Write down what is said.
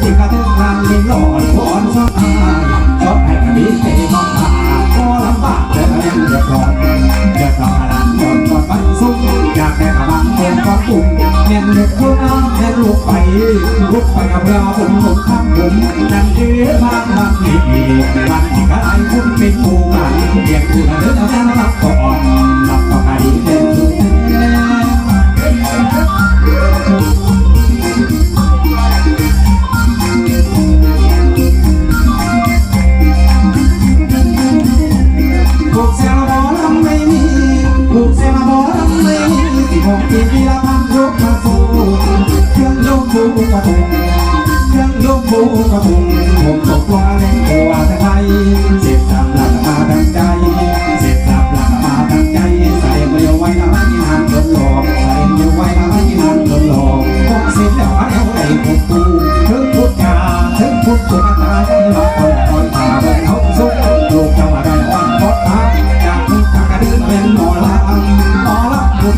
ที่กำลังมีหลอนหอนชอบอายชอบไอ้กะบีเตะมองตาก็ลำบากแต่ก็ยังเดือดร้อนเดือดร้อนขนาดก่อนก่อนปันสุกอยากได้กำลังเต็มความปุ่มแน่นเล็กเท่าน้ำแน่นลูกไปลูกไปกับเราผมผมข้างผมนั่นเดือดบ้านบ้างนี้บ้านที่กระไรคุณเป็นผู้มันเรียกคุณเดินเอาแต่ละ ลูกเสมาบอลำเลยที่บหกปีกีฬาพันยกมาสู้เครื่องยกบูกระพุงเครื่องยกบูกระพุงผมตก